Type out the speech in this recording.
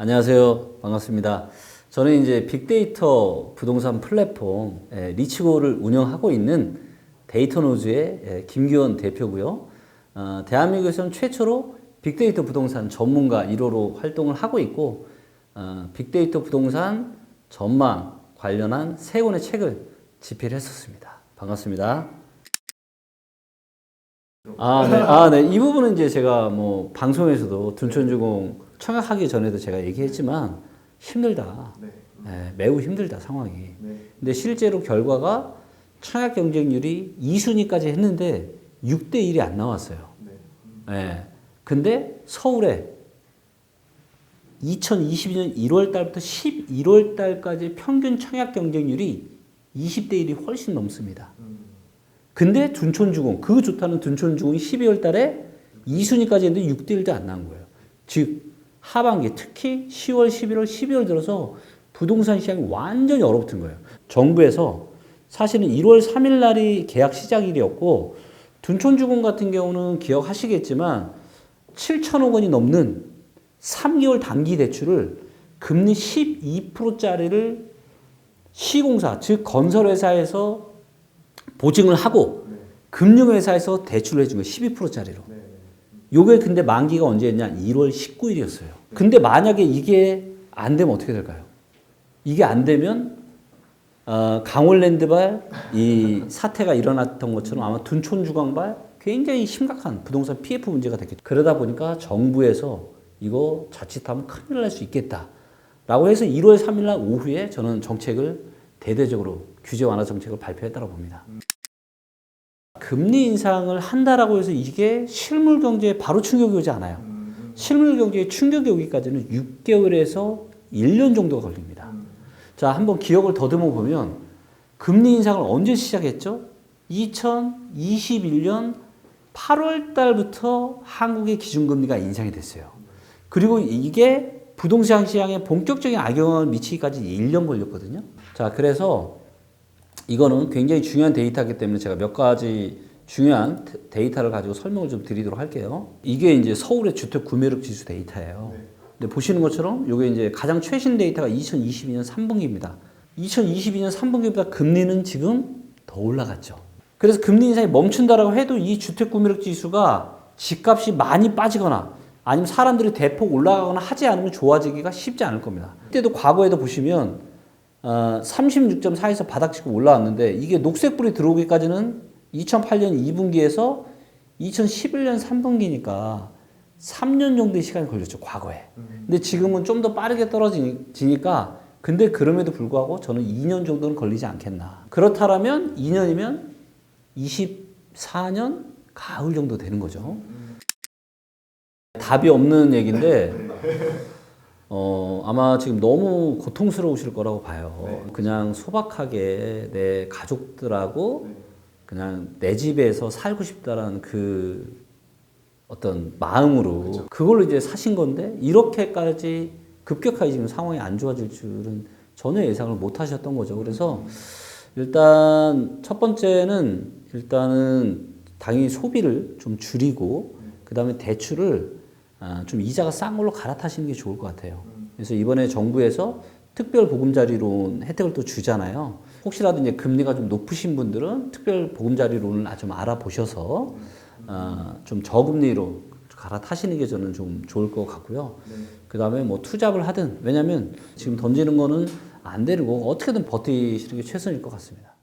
안녕하세요. 반갑습니다. 저는 이제 빅데이터 부동산 플랫폼 예, 리치고를 운영하고 있는 데이터노즈의 예, 김기원 대표고요. 어, 대한민국에서는 최초로 빅데이터 부동산 전문가 1호로 활동을 하고 있고 어, 빅데이터 부동산 전망 관련한 세 권의 책을 집필 했었습니다. 반갑습니다. 아, 네. 아, 네. 이 부분은 이제 제가 뭐 방송에서도 둔촌주공 청약하기 전에도 제가 얘기했지만 힘들다. 네. 네, 매우 힘들다 상황이. 네. 근데 실제로 결과가 청약 경쟁률이 2순위까지 했는데 6대 1이 안 나왔어요. 네. 예. 근데 서울에 2022년 1월 달부터 11월 달까지 평균 청약 경쟁률이 20대 1이 훨씬 넘습니다. 음. 근데 둔촌주공, 그 좋다는 둔촌주공이 12월 달에 2순위까지 했는데 6대 1도 안 나온 거예요. 즉, 하반기, 특히 10월, 11월, 12월 들어서 부동산 시장이 완전히 얼어붙은 거예요. 정부에서 사실은 1월 3일 날이 계약 시작일이었고, 둔촌주공 같은 경우는 기억하시겠지만, 7천억 원이 넘는 3개월 단기 대출을 금리 12%짜리를 시공사, 즉 건설회사에서 보증을 하고 네. 금융회사에서 대출을 해준 거예요. 12%짜리로. 네. 요게 근데 만기가 언제였냐? 1월 19일이었어요. 근데 만약에 이게 안 되면 어떻게 될까요? 이게 안 되면 어, 강원랜드발 이 사태가 일어났던 것처럼 아마 둔촌 주광발 굉장히 심각한 부동산 PF 문제가 됐겠죠. 그러다 보니까 정부에서 이거 자칫하면 큰일 날 수 있겠다. 라고 해서 1월 3일 날 오후에 저는 정책을 대대적으로 규제 완화 정책을 발표했다고 봅니다. 금리 인상을 한다라고 해서 이게 실물 경제에 바로 충격이 오지 않아요. 음. 실물 경제에 충격이 오기까지는 6개월에서 1년 정도가 걸립니다. 음. 자, 한번 기억을 더듬어 보면 금리 인상을 언제 시작했죠? 2021년 8월 달부터 한국의 기준금리가 인상이 됐어요. 그리고 이게 부동산 시장에 본격적인 악영향을 미치기까지 1년 걸렸거든요. 자, 그래서 이거는 굉장히 중요한 데이터이기 때문에 제가 몇 가지 중요한 데- 데이터를 가지고 설명을 좀 드리도록 할게요. 이게 이제 서울의 주택 구매력 지수 데이터예요. 네. 근데 보시는 것처럼 이게 이제 가장 최신 데이터가 2022년 3분기입니다. 2022년 3분기보다 금리는 지금 더 올라갔죠. 그래서 금리 인상이 멈춘다라고 해도 이 주택 구매력 지수가 집값이 많이 빠지거나 아니면 사람들이 대폭 올라가거나 하지 않으면 좋아지기가 쉽지 않을 겁니다. 그때도 과거에도 보시면 어, 36.4에서 바닥 치고 올라왔는데 이게 녹색불이 들어오기까지는 2008년 2분기에서 2011년 3분기니까 3년 정도의 시간이 걸렸죠, 과거에. 근데 지금은 좀 더 빠르게 떨어지니까 근데 그럼에도 불구하고 저는 2년 정도는 걸리지 않겠나. 그렇다면 2년이면 24년 가을 정도 되는 거죠. 답이 없는 얘기인데 어, 아마 지금 너무 고통스러우실 거라고 봐요. 네. 그냥 소박하게 내 가족들하고 네. 그냥 내 집에서 살고 싶다라는 그 어떤 마음으로 그쵸. 그걸로 이제 사신 건데 이렇게까지 급격하게 지금 상황이 안 좋아질 줄은 전혀 예상을 못 하셨던 거죠. 그래서 일단 첫 번째는 일단은 당연히 소비를 좀 줄이고 그 다음에 대출을 아, 좀 이자가 싼 걸로 갈아타시는 게 좋을 것 같아요. 그래서 이번에 정부에서 특별 보금자리론 혜택을 또 주잖아요. 혹시라도 이제 금리가 좀 높으신 분들은 특별 보금자리론을 아, 좀 알아보셔서 아, 좀 저금리로 갈아타시는 게 저는 좀 좋을 것 같고요. 네. 그 다음에 뭐 투잡을 하든 왜냐면 지금 던지는 거는 안 되고 어떻게든 버티시는 게 최선일 것 같습니다.